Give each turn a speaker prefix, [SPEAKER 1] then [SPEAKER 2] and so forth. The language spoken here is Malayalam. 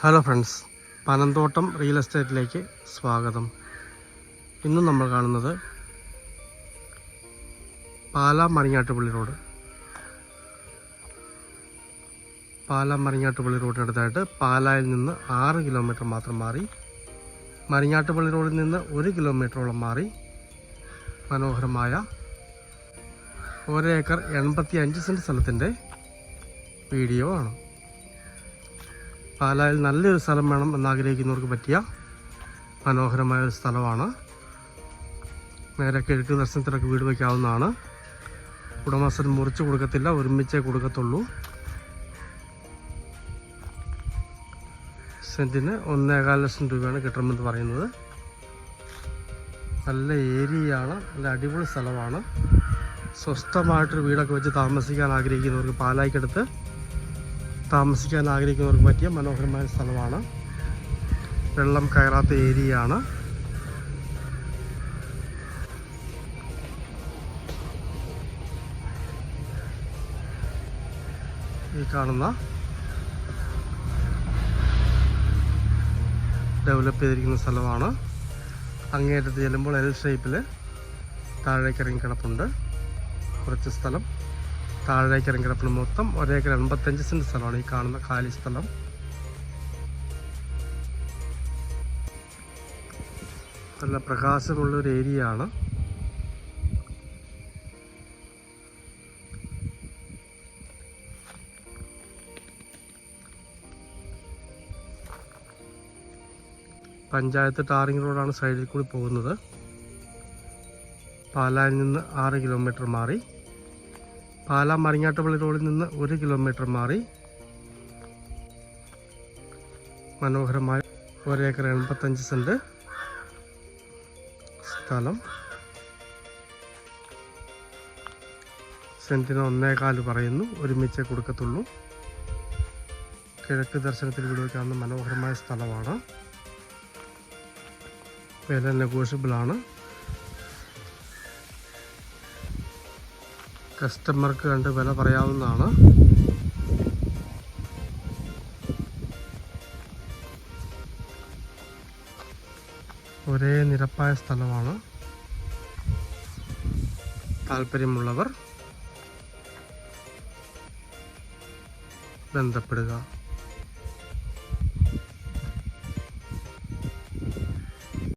[SPEAKER 1] ഹലോ ഫ്രണ്ട്സ് പനന്തോട്ടം റിയൽ എസ്റ്റേറ്റിലേക്ക് സ്വാഗതം. ഇന്ന് നമ്മൾ കാണുന്നത് പാലാ മറിഞ്ഞാട്ടുപള്ളി റോഡ്. പാലാ മറിഞ്ഞാട്ടുപള്ളി റോഡിനടുത്തായിട്ട് പാലായിൽ നിന്ന് ആറ് കിലോമീറ്റർ മാത്രം മാറി മറിഞ്ഞാട്ടുപള്ളി റോഡിൽ നിന്ന് ഒരു കിലോമീറ്ററോളം മാറി മനോഹരമായ ഒരേക്കർ എൺപത്തി അഞ്ച് സെന്റ് സ്ഥലത്തിന്റെ വീഡിയോ ആണ്. പാലായിൽ നല്ലൊരു സ്ഥലം വേണം എന്നാഗ്രഹിക്കുന്നവർക്ക് പറ്റിയ മനോഹരമായ ഒരു സ്ഥലമാണ്. നേരെ കിഴക്ക് ദർശനത്തിനൊക്കെ വീട് വയ്ക്കാവുന്നതാണ്. ഉടമസ്ഥൻ മുറിച്ച് കൊടുക്കത്തില്ല ഒരുമിച്ചേ കൊടുക്കത്തുള്ളൂ. സെന്റിന് ഒന്നേകാൽ ലക്ഷം രൂപയാണ് കിട്ടണമെന്ന് പറയുന്നത്. നല്ല ഏരിയയാണ് നല്ല അടിപൊളി സ്ഥലമാണ്. സ്വസ്ഥമായിട്ടൊരു വീടൊക്കെ വെച്ച് താമസിക്കാൻ ആഗ്രഹിക്കുന്നവർക്ക് പാലായിക്കടുത്ത് താമസിക്കാൻ ആഗ്രഹിക്കുന്നവർക്ക് പറ്റിയ മനോഹരമായ സ്ഥലമാണ്. വെള്ളം കയറാത്ത ഏരിയയാണ്. ഈ കാണുന്ന ഡെവലപ്പ് ചെയ്തിരിക്കുന്ന സ്ഥലമാണ്. അങ്ങേറ്റത്ത് ചെല്ലുമ്പോൾ എൽ ഷേപ്പിൽ താഴേക്ക് ഇറങ്ങി കിടപ്പുണ്ട്. കുറച്ച് സ്ഥലം. താഴേക്ക് ഇറങ്ങിയപ്പോൾ മൊത്തം ഒരേക്കർ എൺപത്തഞ്ച് സെന്റ് സ്ഥലമാണ് ഈ കാണുന്ന കാലി സ്ഥലം. നല്ല പ്രകാശമുള്ള ഒരു ഏരിയ ആണ്. പഞ്ചായത്ത് ടാറിംഗ് റോഡാണ് സൈഡിൽ കൂടി പോകുന്നത്. പാലായിൽ നിന്ന് ആറ് കിലോമീറ്റർ മാറി. പാലാ മറിഞ്ഞാട്ടുപള്ളി റോഡിൽ നിന്ന് ഒരു കിലോമീറ്റർ മാറി മനോഹരമായ ഒരേക്കർ എൺപത്തഞ്ച് സെന്റ് സ്ഥലം. സെന്റിന് ഒന്നേകാൽ പറയുന്നു ഒരുമിച്ച് കൊടുക്കത്തുള്ളൂ. കിഴക്ക് ദർശനത്തിൽ വീട് വയ്ക്കാവുന്ന മനോഹരമായ സ്ഥലമാണ്. വില നെഗോഷ്യബിളാണ് കസ്റ്റമർക്ക് കണ്ട് വില പറയാവുന്നതാണ്. ഒരേ നിരപ്പായ സ്ഥലമാണ്. താല്പര്യമുള്ളവർ ബന്ധപ്പെടുക.